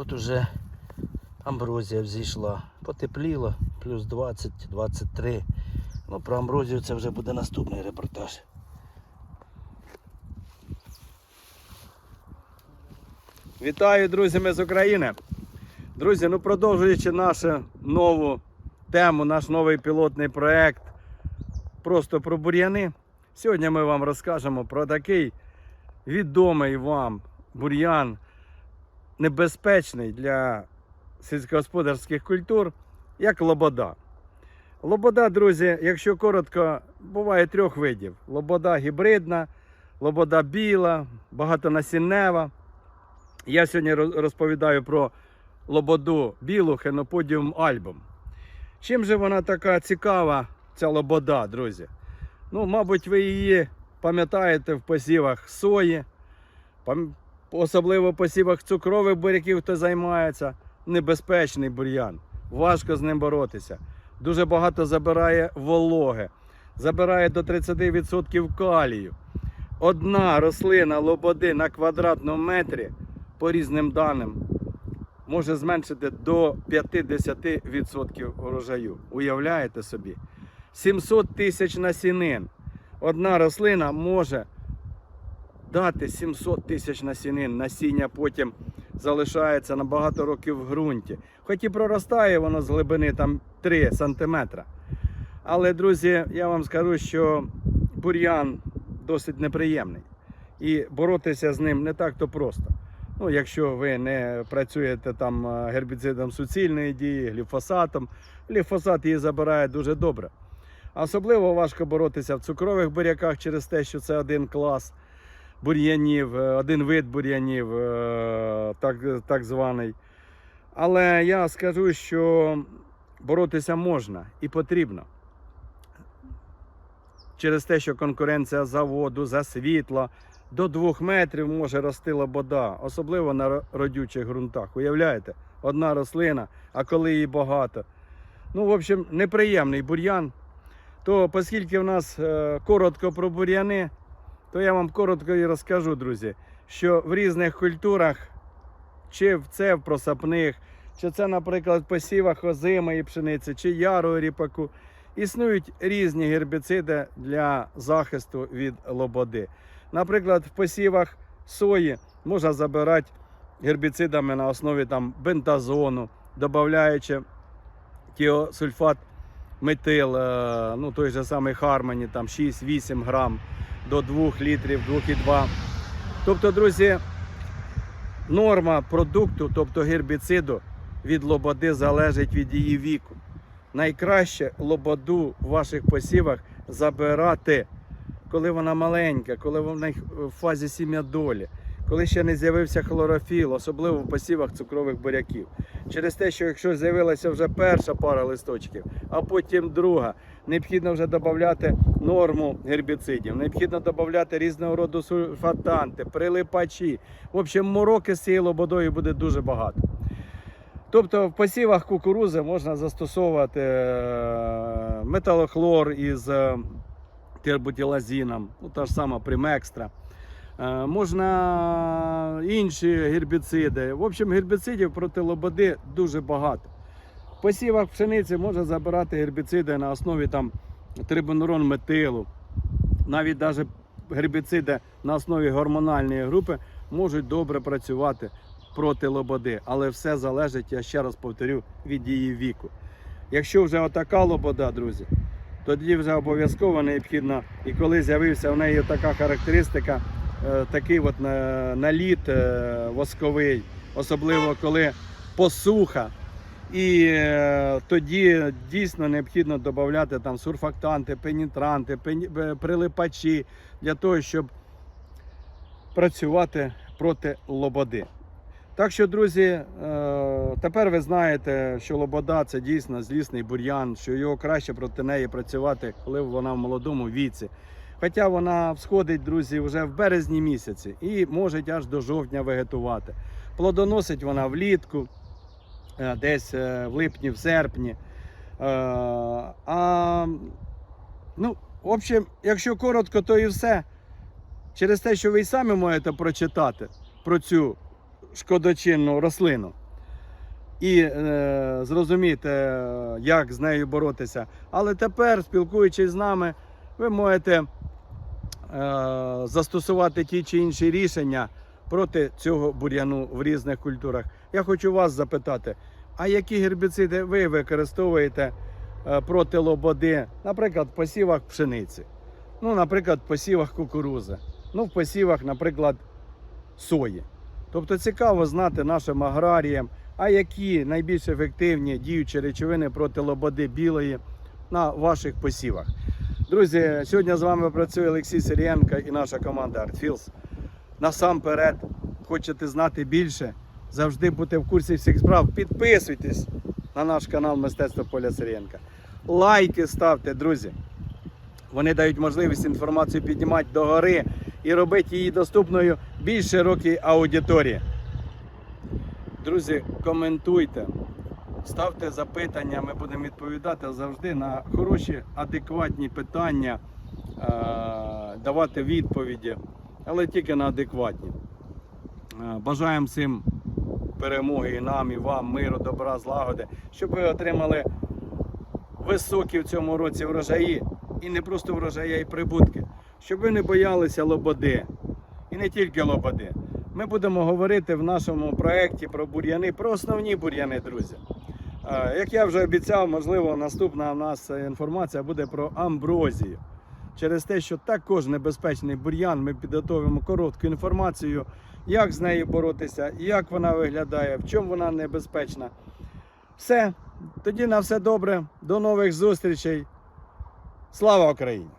От уже амброзія взійшла. Потепліло, плюс 20-23. Ну, про амброзію це вже буде наступний репортаж. Вітаю, друзі, ми з України. Друзі, ну продовжуючи нашу нову тему, наш новий пілотний проект просто про бур'яни. Сьогодні ми вам розкажемо про такий відомий вам бур'ян, небезпечний для сільськогосподарських культур, як лобода. Лобода, друзі, якщо коротко, буває трьох видів: лобода гібридна, лобода біла, багатонасіннева. Я сьогодні розповідаю про лободу білу хеноподіум альбум. Чим же вона така цікава, ця лобода, друзі? Ну, мабуть, ви її пам'ятаєте в посівах сої, особливо в посівах цукрових буряків, хто займається. Небезпечний бур'ян. Важко з ним боротися. Дуже багато забирає вологи, забирає до 30% калію. Одна рослина лободи на квадратному метрі, по різним даним, може зменшити до 50% урожаю. Уявляєте собі? 700 тисяч насінин. Одна рослина може дати 700 тисяч насінин. Насіння потім залишається на багато років в ґрунті. Хоч і проростає воно з глибини там 3 см. Але, друзі, я вам скажу, що бур'ян досить неприємний. І боротися з ним не так-то просто. Ну, якщо ви не працюєте там е, гербіцидом суцільної дії, гліфосатом, гліфосат її забирає дуже добре. Особливо важко боротися в цукрових буряках через те, що це один клас бур'янів, е, один вид бур'янів, е, так, так званий. Але я скажу, що боротися можна і потрібно. Через те, що конкуренція за воду, за світло, до двох метрів може рости лобода, особливо на родючих ґрунтах. Уявляєте? Одна рослина, а коли її багато. Ну, в общем, неприємний бур'ян. То, оскільки в нас е, коротко про бур'яни, то я вам коротко і розкажу, друзі, що в різних культурах, чи це в просапних, чи це, наприклад, в посівах озимої пшениці, чи яру ріпаку, існують різні гербіциди для захисту від лободи. Наприклад, в посівах сої можна забирати гербіцидами на основі там, бентазону, додаючи тіосульфат метил, е, ну той же самий Хармоні, там 6-8 грам до 2 літрів, 2,2. Тобто, друзі, норма продукту, тобто гербіциду від лободи залежить від її віку. Найкраще лободу в ваших посівах забирати, коли вона маленька, коли вона в фазі сім'ядолі, коли ще не з'явився хлорофіл, особливо в посівах цукрових буряків. Через те, що якщо з'явилася вже перша пара листочків, а потім друга, необхідно вже додати норму гербіцидів, необхідно додати різного роду сульфатанти, прилипачі. В общем, мороки з цією лободою буде дуже багато. Тобто в посівах кукурузи можна застосовувати е, металохлор із е, тербутилазином, ну, та ж сама примекстра. Е, Можна інші гербіциди. В общем, гербіцидів проти лободи дуже багато. В посівах пшениці можна забирати гербіциди на основі там трибонурон метилу. Навіть навіть гербіциди на основі гормональної групи можуть добре працювати проти лободи. Але все залежить, я ще раз повторю, від її віку. Якщо вже отака лобода, друзі, тоді вже обов'язково необхідно, і коли з'явився в неї така характеристика, такий от наліт е, восковий, особливо коли посуха. І е, тоді дійсно необхідно додати там сурфактанти, пенітранти, пені- е, прилипачі для того, щоб працювати проти лободи. Так що, друзі, е, тепер ви знаєте, що лобода це дійсно злісний бур'ян, що його краще проти неї працювати, коли вона в молодому віці. Хоча вона всходить, друзі, вже в березні місяці і може аж до жовтня вегетувати. Плодоносить вона влітку, е, десь е, в липні, в серпні. Е, А, ну, в общем, якщо коротко, то і все. Через те, що ви й самі можете прочитати про цю шкодочинну рослину. і е, зрозуміти, як з нею боротися. Але тепер, спілкуючись з нами, ви можете застосувати ті чи інші рішення проти цього бур'яну в різних культурах. Я хочу вас запитати, а які гербіциди ви використовуєте е, проти лободи, наприклад, в посівах пшениці, ну, наприклад, в посівах кукурузи, ну, в посівах, наприклад, сої. Тобто цікаво знати нашим аграріям, а які найбільш ефективні діючі речовини проти лободи білої на ваших посівах. Друзі, сьогодні з вами працює Олексій Сирієнко і наша команда ArtFields. Насамперед, хочете знати більше, завжди бути в курсі всіх справ. Підписуйтесь на наш канал Мистецтво Поля Сирієнка. Лайки ставте, друзі. Вони дають можливість інформацію піднімати догори і робити її доступною більш широкій аудиторії. Друзі, коментуйте, ставте запитання, ми будемо відповідати завжди на хороші, адекватні питання, е, давати відповіді, але тільки на адекватні. Е, Бажаємо всім перемоги і нам, і вам, миру, добра, злагоди, щоб ви отримали високі в цьому році врожаї, і не просто врожаї, а й прибутки, щоб ви не боялися лободи. І не тільки лободи. Ми будемо говорити в нашому проєкті про бур'яни, про основні бур'яни, друзі. Е, Як я вже обіцяв, можливо, наступна у нас інформація буде про амброзію. Через те, що також небезпечний бур'ян, ми підготовимо коротку інформацію, як з нею боротися, як вона виглядає, в чому вона небезпечна. Все, тоді на все добре. До нових зустрічей. Слава Україні!